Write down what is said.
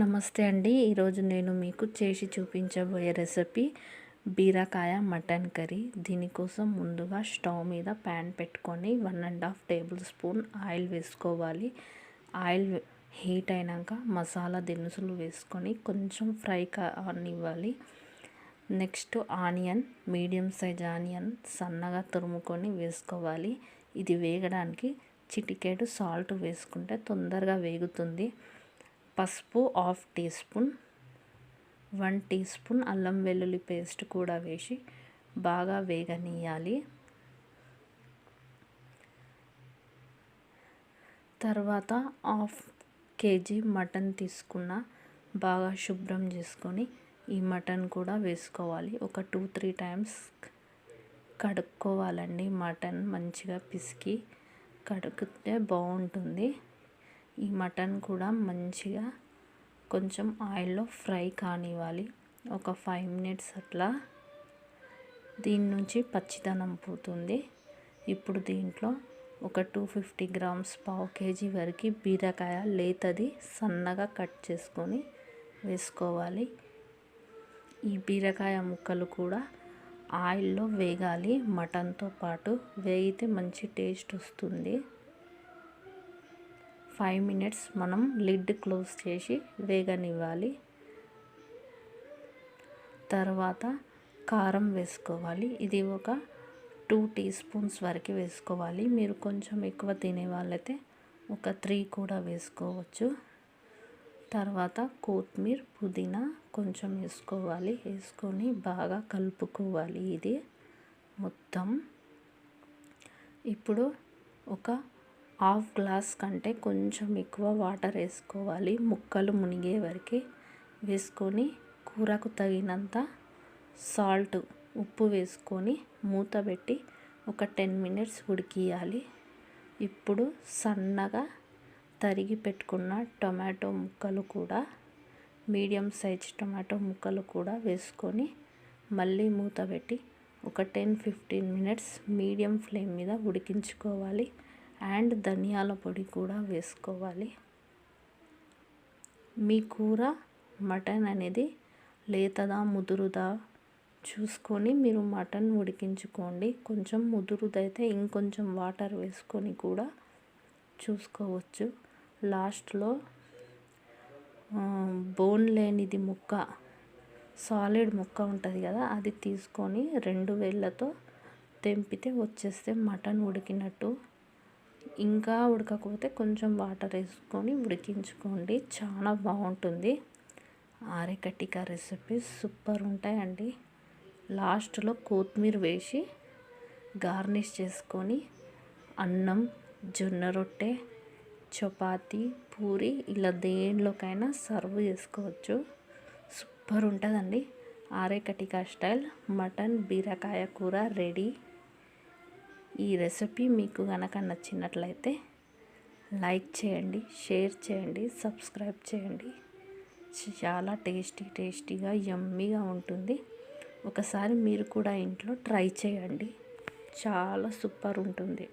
నమస్తే అండి. ఈరోజు నేను మీకు చేసి చూపించబోయే రెసిపీ బీరకాయ మటన్ కర్రీ. దీనికోసం ముందుగా స్టవ్ మీద ప్యాన్ పెట్టుకొని one and half tablespoon oil వేసుకోవాలి. ఆయిల్ హీట్ అయినాక మసాలా దినుసులు వేసుకొని కొంచెం fry కానివ్వాలి. Next onion medium size onion సన్నగా తురుముకొని వేసుకోవాలి. ఇది వేగడానికి చిటికేడు సాల్ట్ వేసుకుంటే తొందరగా వేగుతుంది. పసుపు half teaspoon one teaspoon అల్లం వెల్లుల్లి పేస్ట్ కూడా వేసి బాగా వేగనీయాలి. తర్వాత హాఫ్ కేజీ మటన్ తీసుకున్న బాగా శుభ్రం చేసుకొని ఈ మటన్ కూడా వేసుకోవాలి. ఒక టూ త్రీ టైమ్స్ కడుక్కోవాలండి మటన్ మంచిగా పిసికి. కడుకుతే బాగుంటుంది. ఈ మటన్ కూడా మంచిగా కొంచెం ఆయిల్లో ఫ్రై కానివ్వాలి. ఒక ఫైవ్ మినిట్స్ అట్లా. దీని నుంచి పచ్చిదనం పోతుంది. ఇప్పుడు దీంట్లో ఒక టూ ఫిఫ్టీ గ్రామ్స్ పావు కేజీ వరకు బీరకాయ లేతది సన్నగా కట్ చేసుకొని వేసుకోవాలి. ఈ బీరకాయ ముక్కలు కూడా ఆయిల్లో వేగాలి. మటన్తో పాటు వేగితే మంచి టేస్ట్ వస్తుంది. ఫైవ్ మినిట్స్ మనం లిడ్ క్లోజ్ చేసి వేగనివ్వాలి. తర్వాత కారం వేసుకోవాలి. ఇది ఒక టూ టీ స్పూన్స్ వరకు వేసుకోవాలి. మీరు కొంచెం ఎక్కువ తినే వాళ్ళైతే ఒక త్రీ కూడా వేసుకోవచ్చు. తర్వాత కొత్తిమీర పుదీనా కొంచెం వేసుకోవాలి. వేసుకొని బాగా కలుపుకోవాలి. ఇది మొత్తం. ఇప్పుడు ఒక హాఫ్ గ్లాస్ కంటే కొంచెం ఎక్కువ వాటర్ వేసుకోవాలి. ముక్కలు మునిగే వరకు వేసుకొని కూరకు తగినంత సాల్ట్ ఉప్పు వేసుకొని మూత పెట్టి ఒక టెన్ మినిట్స్ ఉడికియాలి. ఇప్పుడు సన్నగా తరిగి పెట్టుకున్న టొమాటో ముక్కలు కూడా మీడియం సైజ్ టొమాటో ముక్కలు కూడా వేసుకొని మళ్ళీ మూత పెట్టి ఒక ten fifteen minutes medium flame మీద ఉడికించుకోవాలి. అండ్ ధనియాల పొడి కూడా వేసుకోవాలి. మీ కూర మటన్ అనేది లేతదా ముదురుదా చూసుకొని మీరు మటన్ ఉడికించుకోండి. కొంచెం ముదురుదైతే ఇంకొంచెం వాటర్ వేసుకొని కూడా చూసుకోవచ్చు. లాస్ట్లో బోన్ లేనిది ముక్క సాలిడ్ ముక్క ఉంటుంది కదా అది తీసుకొని రెండు వేళ్ళతో తెంపితే వచ్చేస్తే మటన్ ఉడికినట్టు ఇంకా ఉడకకపోతే కొంచెం వాటర్ వేసుకొని ఉడికించుకోండి. చాలా బాగుంటుంది. ఆరెకటిక రెసిపీస్ సూపర్ ఉంటాయండి. లాస్ట్లో కొత్తిమీర వేసి గార్నిష్ చేసుకొని అన్నం జొన్న రొట్టె చపాతి పూరి ఇలా దేనిలోకైనా సర్వ్ చేసుకోవచ్చు. సూపర్ ఉంటుందండి. ఆరేకటికా స్టైల్. మటన్ బీరకాయ కూర రెడీ. ఈ రెసిపీ మీకు కనుక నచ్చినట్లయితే లైక్ చేయండి షేర్ చేయండి సబ్స్క్రైబ్ చేయండి. చాలా టేస్టీ టేస్టీగా యమ్మీగా ఉంటుంది. ఒకసారి మీరు కూడా ఇంట్లో ట్రై చేయండి. చాలా సూపర్ ఉంటుంది.